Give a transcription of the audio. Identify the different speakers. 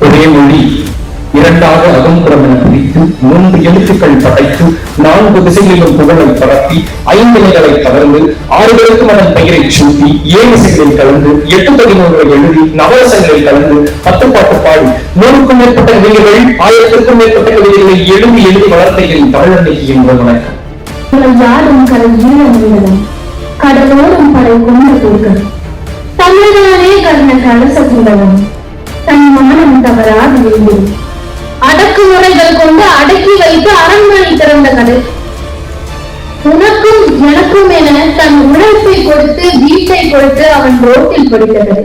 Speaker 1: ஒரே மொழி இரண்டாக அகம்புறம் என பிரித்து மூன்று எழுத்துக்கள் படைத்து நான்கு திசைகளிலும் புகழை பரப்பி ஐந்து நிலைகளை கவர்ந்து ஆறுகளுக்கும் அதன் பெயரை சூட்டி ஏழு இசைகளில் கலந்து எட்டு பதினோருகளை எழுதி நவரசங்களில் கலந்து பத்து பாட்டு பாடி நூறுக்கும் மேற்பட்ட கவிதைகள் ஆயிரத்திற்கும் மேற்பட்ட கவிதைகளை எழுதி எழுதி வளர்த்த என் தமிழன்னைக்கு என்பது வணக்கம்.
Speaker 2: யாரும் கடல் ஈழம் கடலோடும் படை கொண்டு கொடுக்க தமிழர்களே கர்ண கலச தவறாது வேண்டும் அடக்குமுறைகள் கொண்டு அடக்கி வைத்து அரண்மனை திறந்த கதை உனக்கும் எனக்கும் என தன் உழைப்பை கொடுத்து வீட்டை கொடுத்து அவன் ரோட்டில் படுகிறது